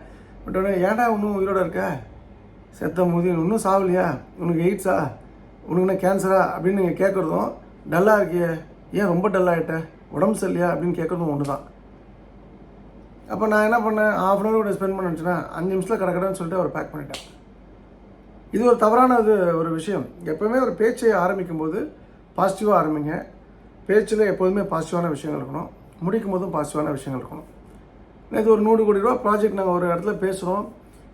பட் உடனே ஏன்டா இன்னும் உயிரோட இருக்க? செத்த முதி இன்னும் சாவலையா? உனக்கு எய்ட்ஸா உனக்கு என்ன கேன்சரா அப்படின்னு நீங்கள் கேட்குறதும் டல்லாக இருக்கியே. ஏன் ரொம்ப டல்லாகிட்ட உடம்பு சரியில்லையா அப்படின்னு கேட்குறதும் ஒன்று தான் அப்போ நான் என்ன பண்ணேன்? ஆஃப் அன் ஹவர் ஸ்பெண்ட் பண்ண நினச்சினா அஞ்சு நிமிஷத்தில் கிடக்கிறேன்னு சொல்லிட்டு அவர் பேக் பண்ணிட்டேன். இது ஒரு தவறான இது ஒரு விஷயம். எப்போவுமே ஒரு பேச்சை ஆரம்பிக்கும் போது பாசிட்டிவாக ஆரம்பிங்க. பேச்சில் எப்போதுமே பாசிட்டிவான விஷயங்கள் இருக்கணும். முடிக்கும் போதும் பாசிட்டிவான விஷயங்கள் இருக்கணும். இது ஒரு நூறு கோடி ரூபா ப்ராஜெக்ட் நாங்கள் ஒரு இடத்துல பேசுகிறோம்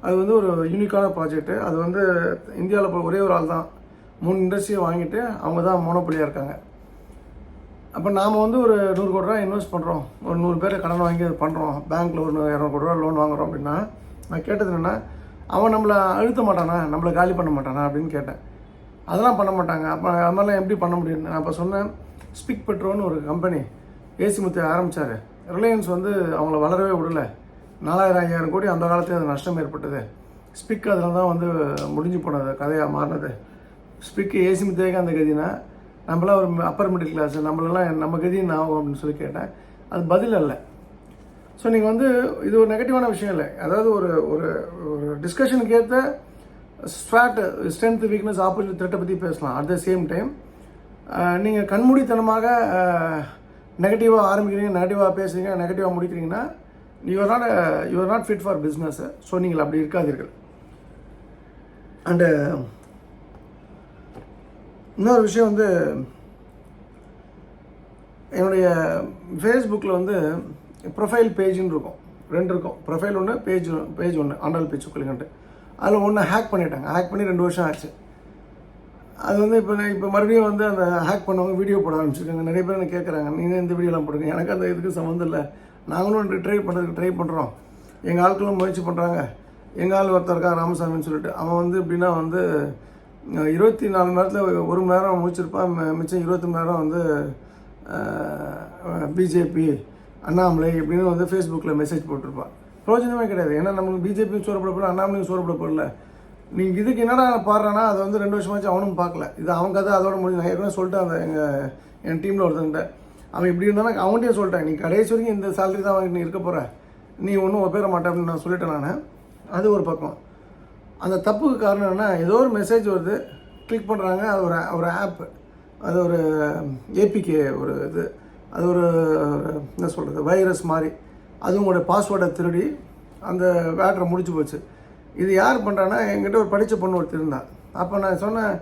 அது வந்து ஒரு யூனிக்கான ப்ராஜெக்ட்டு அது வந்து இந்தியாவில் ஒரே ஒரு ஆள் தான் மூணு இண்டஸ்ட்ரியை வாங்கிட்டு அவங்க தான் மோனோபலியாக இருக்காங்க. அப்போ நாம் வந்து ஒரு நூறு கோடி ரூபா இன்வெஸ்ட் பண்ணுறோம் ஒரு நூறு பேர் கடன் வாங்கி அது பண்ணுறோம் பேங்க்கில் ஒரு இரநூறு கோடி ரூபா லோன் வாங்குறோம் அப்படின்னா நான் கேட்டது என்னென்னா அவன் நம்மளை அழுத்த மாட்டானா? நம்மளை காலி பண்ண மாட்டானா? அப்படின்னு கேட்டேன். அதெல்லாம் பண்ண மாட்டாங்க. அப்போ அது மாதிரிலாம் எப்படி பண்ண முடியும்? நான் அப்போ சொன்னேன் ஸ்பிக் பெட்ரோன்னு ஒரு கம்பெனி ஏசி முத்து ஆரம்பித்தார் ரிலையன்ஸ் வந்து அவங்கள வளரவே விடலை. நாலாயிரம் ஐயாயிரம் கோடி அந்த காலத்தில் அது நஷ்டம் ஏற்பட்டது. ஸ்பிக் அதில் தான் வந்து முடிஞ்சு போனது கதையாக மாறினது. ஸ்பிக்கு ஏசி முத்தேக்கு அந்த கதினா நம்மளாம் ஒரு அப்பர் மிடில் கிளாஸ் நம்மளெல்லாம் நம்ம கதியும் ஆகும் அப்படின்னு சொல்லி கேட்டேன். அது பதில் அல்ல. ஸோ நீங்கள் வந்து இது ஒரு நெகட்டிவான விஷயம் இல்லை. அதாவது ஒரு ஒரு ஒரு டிஸ்கஷனுக்கு ஏற்ற ஸ்ட்ராட் ஸ்ட்ரென்த் வீக்னஸ் ஆப்போசிட் த்ரெட்டை பற்றி பேசலாம். அட் த சேம் டைம் நீங்கள் கண்மூடித்தனமாக நெகட்டிவாக ஆரம்பிக்கிறீங்க நெகட்டிவாக பேசுறீங்க நெகட்டிவாக முடிக்கிறீங்கன்னா you are not you are not fit for business so நீங்கள் அப்படி இருக்காதீர்கள். அண்டு இன்னொரு விஷயம் வந்து என்னுடைய ஃபேஸ்புக்கில் வந்து ப்ரொஃபைல் பேஜுன்னு இருக்கும். ரெண்டு இருக்கும். ப்ரொஃபைல் ஒன்று பேஜ் பேஜ் ஒன்று ஆண்டாள் பேஜ் குளிங்கன்ட்டு அதில் ஒன்று ஹேக் பண்ணிட்டாங்க. ஹேக் பண்ணி ரெண்டு வருஷம் ஆச்சு. அது வந்து இப்போ நான் இப்போ மறுபடியும் வந்து அந்த ஹேக் பண்ணவங்க வீடியோ போட ஆரம்பிச்சிருக்காங்க. நிறைய பேர் எனக்கு கேட்குறாங்க நீங்கள் இந்த வீடியோலாம் போடுங்க எனக்கு அந்த இதுக்கு சம்மந்தம் இல்லை. நாங்களும் ட்ரை பண்ணுறதுக்கு ட்ரை பண்ணுறோம் எங்கள் ஆட்களும் முயற்சி பண்ணுறாங்க எங்கள் ஆள் ஒருத்தர் இருக்கா ராமசாமின்னு சொல்லிட்டு. அவன் வந்து எப்படின்னா வந்து இருபத்தி நாலு மணி நேரத்தில் ஒரு மணி நேரம் முடிச்சிருப்பான் மிச்சம் இருபத்தி மணி நேரம் வந்து பிஜேபி அண்ணாமலை இப்படின்னு வந்து ஃபேஸ்புக்கில் மெசேஜ் போட்டிருப்பான் பிரயோஜனமே கிடையாது. ஏன்னா நம்மளுக்கு பிஜேபியும் சோறப்பட போடல அண்ணாமலையும் சோறப்பட போடல நீங்கள் இதுக்கு என்னடா பாடுறானா அது வந்து ரெண்டு வருஷமாச்சு அவனும் பார்க்கல இது அவன் கதை அதோட முடிஞ்சு. நான் ஏற்கனவே சொல்லிட்டேன் அந்த எங்கள் என் டீமில் ஒருத்தங்கிட்ட. அவன் இப்படி இருந்தாலும் அவன்கிட்டயே சொல்லிட்டேன். நீ கடைசி வரைக்கும் இந்த சேலரி தான் வாங்கிட்டு நீ இருக்க போகிற நீ ஒன்றும் ஒப்பேற மாட்டேன் அப்படின்னு நான் சொல்லிட்டேன் நான். அது ஒரு பக்கம். அந்த தப்புக்கு காரணம் என்ன ஏதோ ஒரு மெசேஜ் வருது கிளிக் பண்ணுறாங்க அது ஒரு ஒரு ஆப் அது ஒரு ஏபிகே ஒரு இது அது ஒரு என்ன சொல்கிறது வைரஸ் மாதிரி. அது உங்களுடைய பாஸ்வேர்டை திருடி அந்த வேட்டரை முடிச்சு போச்சு. இது யார் பண்ணுறான்னா என்கிட்ட ஒரு படித்த பொண்ணு ஒருத்தர் இருந்தான் அப்போ நான் சொன்னேன்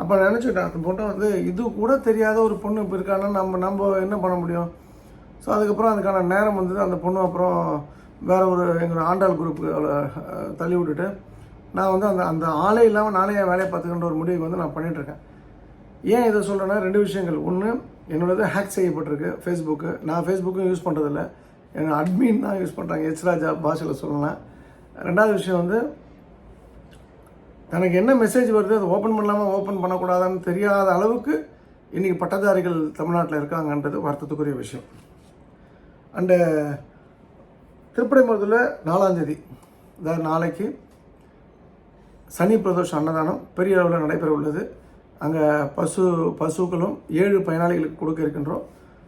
அப்போ நினச்சிக்கிட்டேன் அந்த பொண்ணை வந்து இது கூட தெரியாத ஒரு பொண்ணு இப்போ இருக்கான்னா நம்ம நம்ம என்ன பண்ண முடியும்? ஸோ அதுக்கப்புறம் அதுக்கான நேரம் வந்தது அந்த பொண்ணு அப்புறம் வேறு ஒரு எங்களோட ஆண்டாள் குரூப்புக்கு அவளை தள்ளி விட்டுட்டு நான் வந்து அந்த அந்த ஆளே இல்லாமல் நானே என் வேலையை பார்த்துக்கின்ற ஒரு முடிவுக்கு வந்து நான் பண்ணிகிட்ருக்கேன் ஏன் இதை சொல்கிறேன்னா ரெண்டு விஷயங்கள். ஒன்று என்னோடது ஹேக் செய்யப்பட்டிருக்கு ஃபேஸ்புக்கு நான் ஃபேஸ்புக்கும் யூஸ் பண்ணுறதில்ல என் அட்மின் தான் யூஸ் பண்ணுறாங்க எச் ராஜா பாஷையில் சொல்லலாம் ரெண்டாவது விஷயம் வந்து தனக்கு என்ன மெசேஜ் வருது அதை ஓப்பன் பண்ணலாமா ஓப்பன் பண்ணக்கூடாதான்னு தெரியாத அளவுக்கு இன்றைக்கி பட்டதாரிகள் தமிழ்நாட்டில் இருக்காங்கன்றது வருத்தத்துக்குரிய விஷயம். அண்டு திருப்படைமருதில் நாலாந்தேதி அதாவது நாளைக்கு. சனி பிரதோஷ அன்னதானம் பெரிய அளவில் நடைபெற உள்ளது. அங்கே பசு பசுக்களும் ஏழு பயனாளிகளுக்கு கொடுக்க இருக்கின்றோம்.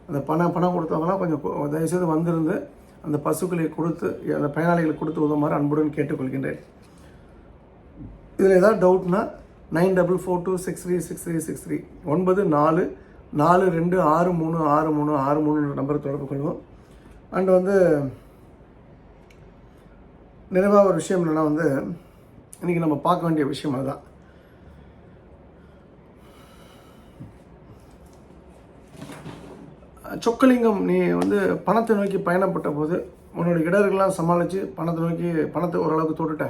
அந்த பணம் பணம் கொடுத்தவங்களாம் கொஞ்சம் தயவுசெய்து வந்திருந்து அந்த பசுக்களை கொடுத்து அந்த பயனாளிகளுக்கு கொடுத்து உதவுமாறு அன்புடன் கேட்டுக்கொள்கின்றேன். இதில் ஏதாவது டவுட்னா nine double four two six three six three six three ஒன்பது நாலு நாலு ரெண்டு ஆறு மூணு ஆறு மூணு ஆறு மூணு நம்பர் தொடர்பு கொள்வோம். அண்ட் வந்து நிறைவாக ஒரு விஷயம் என்னென்னா வந்து இன்றைக்கி நம்ம பார்க்க வேண்டிய விஷயம் அதுதான். சொக்கலிங்கம் நீ வந்து பணத்தை நோக்கி பயணப்பட்ட போது உன்னோட இடர்கள்லாம் சமாளித்து பணத்தை நோக்கி பணத்தை ஓரளவுக்கு தொட்டுட்ட.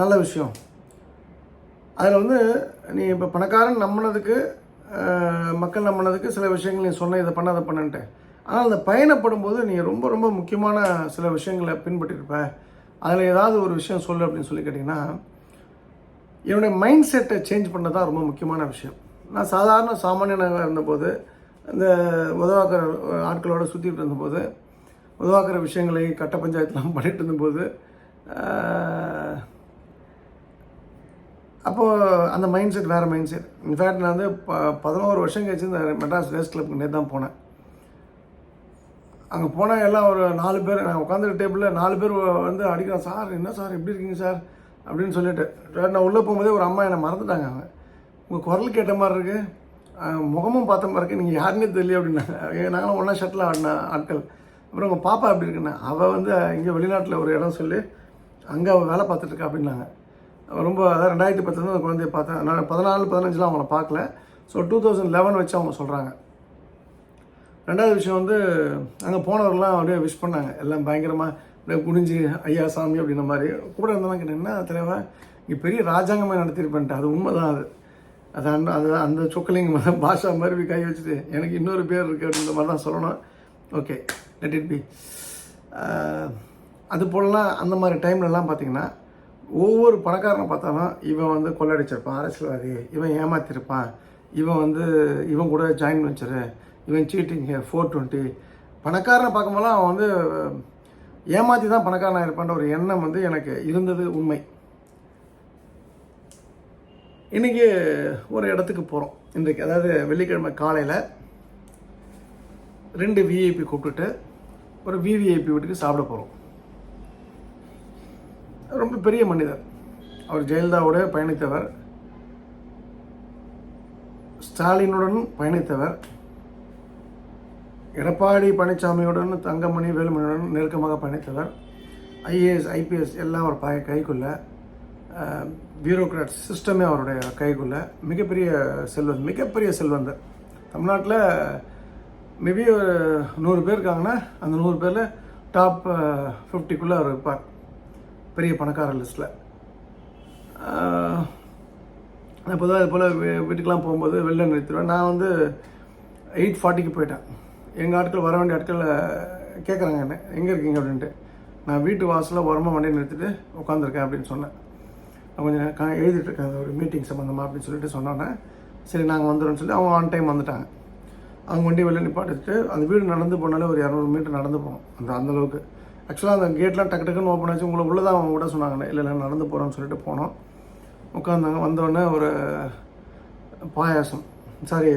நல்ல விஷயம். அதில் வந்து நீ இப்போ பணக்காரன் நம்பினதுக்கு மக்கள் நம்பினதுக்கு சில விஷயங்கள் நீ சொன்ன இதை பண்ண அதை பண்ணன்ட்டு. ஆனால் அந்த பயணப்படும் போது நீ ரொம்ப ரொம்ப முக்கியமான சில விஷயங்களை பின்பற்றிருப்ப. அதில் ஏதாவது ஒரு விஷயம் சொல்லு அப்படின்னு சொல்லி கேட்டிங்கன்னா என்னுடைய மைண்ட் செட்டை சேஞ்ச் பண்ண தான் ரொம்ப முக்கியமான விஷயம். நான் சாதாரண சாமானியனாக இருந்தபோது இந்த உதவாக்கிற ஆட்களோட சுற்றிட்டு இருந்தபோது உதவாக்கிற விஷயங்களை கட்ட பஞ்சாயத்துலாம் பண்ணிட்டு இருந்தபோது அப்போது அந்த மைண்ட் செட் வேறு மைண்ட் செட் இன்ஃபேக்ட் நான் வந்து ப பதினோரு வருஷம் கழிச்சு இந்த மெட்ராஸ் ரேஸ் கிளப்புக்கு நேர் தான் போனேன். அங்கே போனால் எல்லாம் ஒரு நாலு பேர் நான் உட்காந்துருக்க டேபிளில் நாலு பேர் வந்து அடிக்கிறேன் சார் என்ன சார் எப்படி இருக்கீங்க சார்? அப்படின்னு சொல்லிட்டு. நான் உள்ளே போகும்போதே ஒரு அம்மா என்னை மறந்துட்டாங்க அவங்க உங்கள் குரல் கேட்ட மாதிரி இருக்கு. முகமும் பார்த்த மாதிரி இருக்கு. நீங்கள் யாருன்னே தெரியல அப்படின்னாங்க. நாங்களும் ஒன்றா ஷட்டில் ஆடின ஆட்கள். அப்புறம் உங்கள் பாப்பா எப்படி இருக்குண்ணா அவள் வந்து இங்கே வெளிநாட்டில் ஒரு இடம் சொல்லி. அங்கே அவள் வேலை பார்த்துட்ருக்கா அப்படின்னாங்க. ரொம்ப அதான் ரெண்டாயிரத்தி பத்து அந்த குழந்தைய பார்த்தேன் நான் பதினாலு பதினஞ்சுலாம் அவங்கள பார்க்கல. ஸோ டூ தௌசண்ட் லெவன் வச்சு அவங்க சொல்கிறாங்க ரெண்டாவது விஷயம் வந்து அங்கே போனவரெல்லாம் அப்படியே விஷ் பண்ணாங்க. எல்லாம் பயங்கரமாக அப்படியே குனிஞ்சு ஐயா சாமி அப்படின்ன மாதிரி. கூட இருந்தாலும் கேட்டிங்கன்னா என்ன தலைவன் இங்கே பெரிய ராஜாங்கமே நடத்திருப்பேன்ட்டு அது உண்மை தான் அது. அது அந்த அது அந்த சொக்கலிங்க பாஷா மாதிரி கை வச்சுட்டு எனக்கு இன்னொரு பேர் இருக்குது அப்படின்ற மாதிரி தான் சொல்லணும். ஓகே லெட் இட் பி அது போலலாம் அந்த மாதிரி டைம்லலாம் பார்த்தீங்கன்னா ஒவ்வொரு பணக்காரனை பார்த்தாலும் இவன் வந்து கொள்ளடிச்சிருப்பான் அரசியல்வாதி. இவன் ஏமாத்திருப்பான். இவன் வந்து இவன் கூட ஜாயின் வச்சுரு. இவன் சீட்டிங்கு ஃபோர் டுவெண்ட்டி பணக்காரனை பார்க்கும்போதெல்லாம் அவன் வந்து ஏமாற்றி தான் பணக்காரனாக இருப்பான்ற ஒரு எண்ணம் வந்து எனக்கு இருந்தது உண்மை. இன்றைக்கி ஒரு இடத்துக்கு போகிறோம் இன்றைக்கு அதாவது வெள்ளிக்கிழமை காலையில் ரெண்டு விஐபி கூப்பிட்டுட்டு ஒரு விவிஐபி வீட்டுக்கு சாப்பிட போகிறோம் ரொம்ப பெரிய மனிதர். அவர் ஜெயலலிதாவோட பயணித்தவர். ஸ்டாலினுடன் பயணித்தவர். எடப்பாடி பழனிசாமியுடன் தங்கமணி வேலுமணியுடன் நெருக்கமாக பயணித்தவர். ஐஏஎஸ் ஐபிஎஸ் எல்லாம் அவர் பய கைக்குள்ள. பியூரோக்ராட் சிஸ்டமே அவருடைய கைக்குள்ள. மிகப்பெரிய செல்வன் மிகப்பெரிய செல்வந்தர். தமிழ்நாட்டில் மேபி ஒரு நூறு பேர் இருக்காங்கன்னா அந்த நூறு பேரில் டாப் ஃபிஃப்டிக்குள்ளே அவர் இருப்பார். பெரிய பணக்கார லிஸ்ட்டில் நான் பொதுவாக இது போல் வீட்டுக்கெலாம் போகும்போது வெளில நிறுத்திடுவேன். நான் வந்து எயிட் ஃபார்ட்டிக்கு போயிட்டேன். எங்கள் ஆட்கள் வர வேண்டிய ஆட்கள் கேட்குறாங்க என்ன? எங்கே இருக்கீங்க அப்படின்ட்டு. நான் வீட்டு வாசலில் உரமாக வண்டியை நிறுத்திட்டு உட்காந்துருக்கேன் அப்படின்னு சொன்னேன். நான் கொஞ்சம் நேரம் கா- அந்த ஒரு மீட்டிங் சம்மந்தமாக அப்படின்னு சொல்லிட்டு சொன்னோன்னே சரி நாங்கள் வந்துடும்னு சொல்லி அவங்க ஆன் டைம் வந்துட்டாங்க. அவங்க வண்டி வெளியே நிப்பாட்டிட்டு அந்த வீடு நடந்து போனாலே ஒரு இரநூறு மீட்டர் நடந்து போகும். அந்த அந்த அளவுக்கு. ஆக்சுவலாக அந்த கேட்லாம் டக்கு டக்குன்னு ஓப்பன் ஆச்சு. உங்களை உள்ளே தான் அவங்க விட சொன்னாங்க இல்லை இல்லை நடந்து போகிறோம்னு சொல்லிட்டு போனோம். உட்காந்தாங்க வந்தோடனே ஒரு பாயாசம். சாரி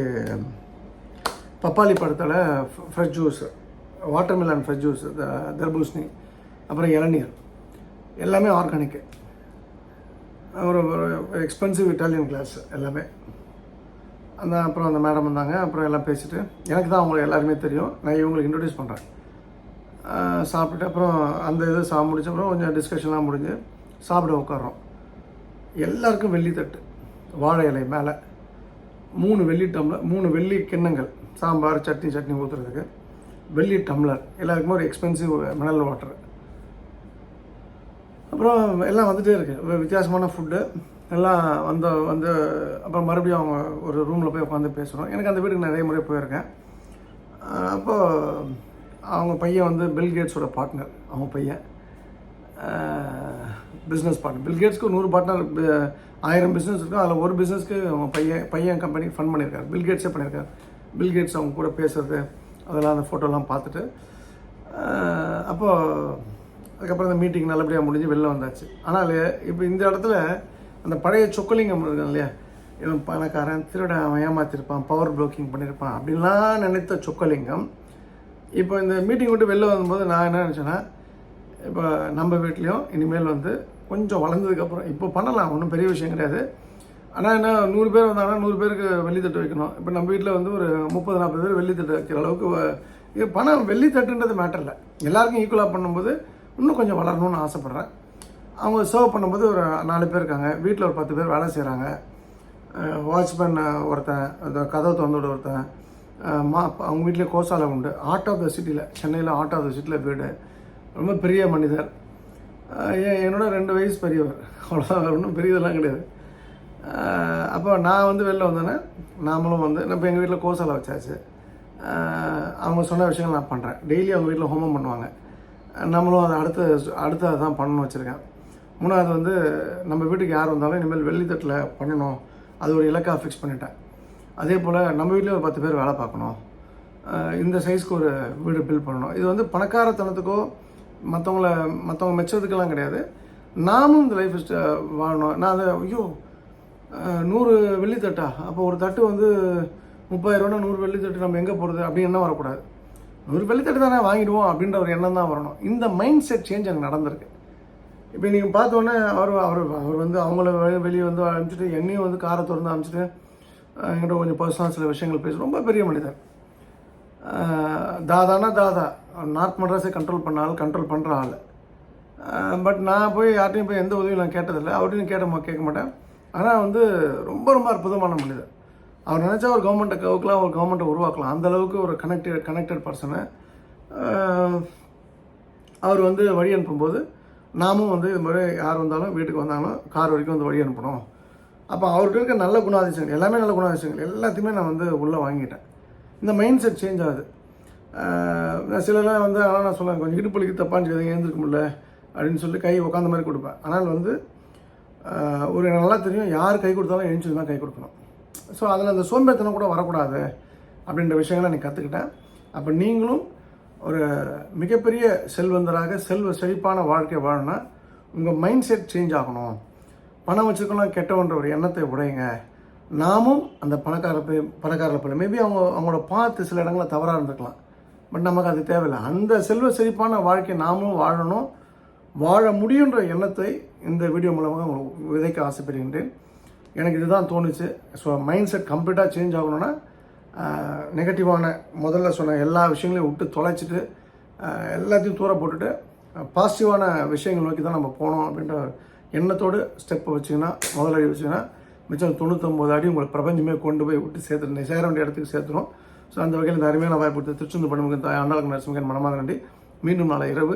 பப்பாளி பழத்தில் fresh juice watermelon fresh juice தர்பூசணி அப்புறம் இளநீர். எல்லாமே ஆர்கானிக்கு ஒரு எக்ஸ்பென்சிவ் இட்டாலியன் கிளாஸ் எல்லாமே. அந்த அப்புறம் அந்த மேடம் வந்தாங்க அப்புறம் எல்லாம் பேசிட்டு எனக்கு தான் அவங்களை எல்லாருமே தெரியும். நான் இவங்களுக்கு இன்ட்ரடியூஸ் பண்ணுறேன் சாப்பிட்டுட்டு அப்புறம் அந்த இது சா முடிச்ச அப்புறம் கொஞ்சம் டிஸ்கஷன்லாம் முடிஞ்சு சாப்பிட உட்காறோம் எல்லாருக்கும் வெள்ளி தட்டு வாழை இலை மேலே மூணு வெள்ளி டம்ளர் மூணு வெள்ளி கிண்ணங்கள். சாம்பார் சட்னி சட்னி ஊற்றுறதுக்கு வெள்ளி டம்ளர். எல்லாருக்குமே ஒரு எக்ஸ்பென்சிவ் மினரல் வாட்டர் அப்புறம் எல்லாம் வந்துட்டே இருக்குது வித்தியாசமான ஃபுட்டு எல்லாம் வந்து வந்து அப்புறம் மறுபடியும் அவங்க ஒரு ரூமில் போய் உட்காந்து பேசுகிறோம் எனக்கு அந்த வீட்டுக்கு நிறைய முறை போயிருக்கேன். அப்போது அவங்க பையன் வந்து பில் கேட்ஸோட பார்ட்னர் அவங்க பையன். பிஸ்னஸ் பார்ட்னர் பில் கேட்ஸ்க்கு நூறு பார்ட்னர் ஆயிரம் பிஸ்னஸ் இருக்கும் அதில் ஒரு பிஸ்னஸ்க்கு அவங்க பையன் பையன் கம்பெனி ஃபண்ட் பண்ணியிருக்காரு. பில் கேட்ஸே பண்ணியிருக்காரு. பில் கேட்ஸ் அவங்க கூட பேசுறது அதெல்லாம் அந்த ஃபோட்டோலாம் பார்த்துட்டு அப்போது அதுக்கப்புறம் இந்த மீட்டிங் நல்லபடியாக முடிஞ்சு வெளில வந்தாச்சு. ஆனால் இப்போ இந்த இடத்துல அந்த பழைய சொக்கலிங்கம் இருக்கான் இல்லையா? இவன் பணக்காரன் திருட அவன் ஏமாத்திருப்பான் பவர் ப்ளோக்கிங் பண்ணியிருப்பான் அப்படின்லாம் நினைத்த சொக்கலிங்கம். இப்போ இந்த மீட்டிங் விட்டு வெளில வரும்போது நான் என்ன நினச்சேன்னா இப்போ நம்ம வீட்லேயும் இனிமேல் வந்து கொஞ்சம் வளர்ந்ததுக்கப்புறம் இப்போ பண்ணலாம் ஒன்றும் பெரிய விஷயம் கிடையாது. ஆனால் என்ன நூறு பேர் வந்தாங்கன்னா நூறு பேருக்கு வெள்ளித்தட்டு வைக்கணும். இப்போ நம்ம வீட்டில் வந்து ஒரு முப்பது நாற்பது பேர் வெள்ளித்தட்டு வைக்கிற அளவுக்கு இது பணம் வெள்ளித்தட்டுன்றது மேட்டர் இல்லை. எல்லாருக்கும் ஈக்குவலாக பண்ணும்போது இன்னும் கொஞ்சம் வளரணும்னு ஆசைப்பட்றேன். அவங்க சர்வ் பண்ணும்போது ஒரு நாலு பேர் இருக்காங்க. வீட்டில் ஒரு பத்து பேர் வேலை செய்கிறாங்க வாட்ச்மேன் ஒருத்தன் அந்த கதவை திறந்தோட ஒருத்தன். மா அவங்க வீட்டில் கோசாலை உண்டு. ஆர்ட் ஆஃப் த சிட்டியில் சென்னையில் ஆர்ட் ஆஃப் த சிட்டியில் வீடு. ரொம்ப பெரிய மனிதர். என் என்னோட ரெண்டு வயசு பெரியவர். அவ்வளோதான் ஒன்றும் பெரியதெல்லாம் கிடையாது. அப்போ நான் வந்து வெளில வந்தேன்னா நாமளும் வந்து இப்போ எங்கள் வீட்டில் கோசாலை வச்சாச்சு. அவங்க சொன்ன விஷயங்கள் நான் பண்ணுறேன் டெய்லி அவங்க வீட்டில் ஹோமம் பண்ணுவாங்க. நம்மளும் அதை அடுத்து அடுத்து அதான் பண்ணணும் வச்சுருக்கேன். மூணாவது வந்து நம்ம வீட்டுக்கு யார் வந்தாலும் இனிமேல் வெள்ளித்தட்டில் பண்ணணும். அது ஒரு இலக்காக ஃபிக்ஸ் பண்ணிட்டேன். அதே போல் நம்ம வீட்லேயும் ஒரு பத்து பேர் வேலை பார்க்கணும். இந்த சைஸ்க்கு ஒரு வீடு பில்ட் பண்ணணும். இது வந்து பணக்காரத்தனத்துக்கோ மற்றவங்கள மற்றவங்க மெச்சதுக்கெல்லாம் கிடையாது. நாமும் இந்த லைஃப் வாழணும். நான் அதை ஐயோ நூறு வெள்ளித்தட்டா அப்போ ஒரு தட்டு வந்து முப்பதாயிரரூவா நூறு வெள்ளித்தட்டு நம்ம எங்கே போகிறது அப்படின்னு என்ன வரக்கூடாது. நூறு வெள்ளித்தட்டு தானே வாங்கிடுவோம் அப்படின்ற ஒரு எண்ணம் தான் வரணும். இந்த மைண்ட் செட் சேஞ்ச் அங்கே நடந்திருக்கு. இப்போ நீங்கள் பார்த்தோன்னே அவர் அவர் அவர் வந்து அவங்கள வெளியே வந்து அனுப்பிச்சிட்டு என்னையும் வந்து காரை திறந்து அனுப்பிச்சிட்டு என்கிட்ட கொஞ்சம் பர்சனல் சில விஷயங்கள் பேசி ரொம்ப பெரிய மனிதன். தாதானா தாதா. நார்த் மெட்ராஸை கண்ட்ரோல் பண்ண ஆள் கண்ட்ரோல் பண்ணுற ஆள். பட் நான் போய் யார்ட்டையும் போய் எந்த உதவியும் நான் கேட்டதில்லை. அவர்கிட்டையும் கேட்ட கேட்க மாட்டேன். ஆனால் வந்து ரொம்ப ரொம்ப அற்புதமான மனிதர். அவர் நினச்சா ஒரு கவர்மெண்ட்டை கவுக்கலாம் ஒரு கவர்மெண்ட்டை உருவாக்கலாம். அந்த அளவுக்கு ஒரு கனெக்டட் கனெக்டட் பர்சனை அவர் வந்து வழி அனுப்பும்போது நாமும் வந்து இது மாதிரி யார் வந்தாலும் வீட்டுக்கு வந்தாலும் கார் வரைக்கும் வந்து வழி அனுப்பணும். அப்போ அவர்கிட்ட இருக்க நல்ல குணாதிசயங்கள் எல்லாமே நல்ல குணாதிசயங்கள் எல்லாத்தையுமே நான் வந்து உள்ளே வாங்கிட்டேன். இந்த மைண்ட் செட் சேஞ்ச் ஆகுது. ஆஹ் சிலர்லாம் வந்து ஆனால் நான் சொல்லுவேன் கொஞ்சம் இடுப்பலிக்கு தப்பான்னு சொல்லி எழுந்திருக்க முடியல அப்படின்னு சொல்லி கை உட்காந்த மாதிரி கொடுப்பேன். ஆனால் வந்து ஒரு எனக்கு நல்லா தெரியும் யார் கை கொடுத்தாலும் எழுந்து தான் கை கொடுக்கணும். ஸோ அதில் அந்த சோம்பேறித்தனம் கூட வரக்கூடாது அப்படின்ற விஷயங்களை நான் கற்றுக்கிட்டேன் அப்போ நீங்களும் ஒரு மிகப்பெரிய செல்வந்தராக செல்வ செழிப்பான வாழ்க்கை வாழணும்னா உங்கள் மைண்ட் செட் சேஞ்ச் ஆகணும். பணம் வச்சுருக்கலாம் கெட்டவன்ற ஒரு எண்ணத்தை உடையுங்க. நாமும் அந்த பணக்கார போய் போல மேபி அவங்க அவங்களோட பார்த்து சில இடங்களில் தவறாக இருந்திருக்கலாம். பட் நமக்கு அது தேவையில்லை. அந்த செல்வ செழிப்பான வாழ்க்கையை நாமும் வாழணும். வாழ முடியுன்ற எண்ணத்தை இந்த வீடியோ மூலமாக உங்களுக்கு விதைக்க ஆசைப்படுகின்றேன். எனக்கு இதுதான் தோணுச்சு. ஸோ மைண்ட் செட் கம்ப்ளீட்டாக சேஞ்ச் ஆகணும்னா நெகட்டிவான முதல்ல சொன்ன எல்லா விஷயங்களையும் விட்டு தொலைச்சிட்டு எல்லாத்தையும் தூர போட்டுட்டு பாசிட்டிவான விஷயங்கள் நோக்கி தான் நம்ம போனோம் அப்படின்ற எண்ணத்தோடு ஸ்டெப்பை வச்சிங்கன்னா முதலடி வச்சிங்கன்னா மிச்சம் தொண்ணூத்தொம்பது அடி உங்களை பிரபஞ்சமே கொண்டு போய் விட்டு சேர்த்து சேர வேண்டிய இடத்துக்கு சேர்த்துரும். ஸோ அந்த வகையில் இந்த அருமையான வாய்ப்பு திருச்செந்தூர் பணிமுகன் தாய் ஆண்டாளுக்கு நரசிம்மகன் மனமாக நன்றி மீண்டும் நாளை இரவு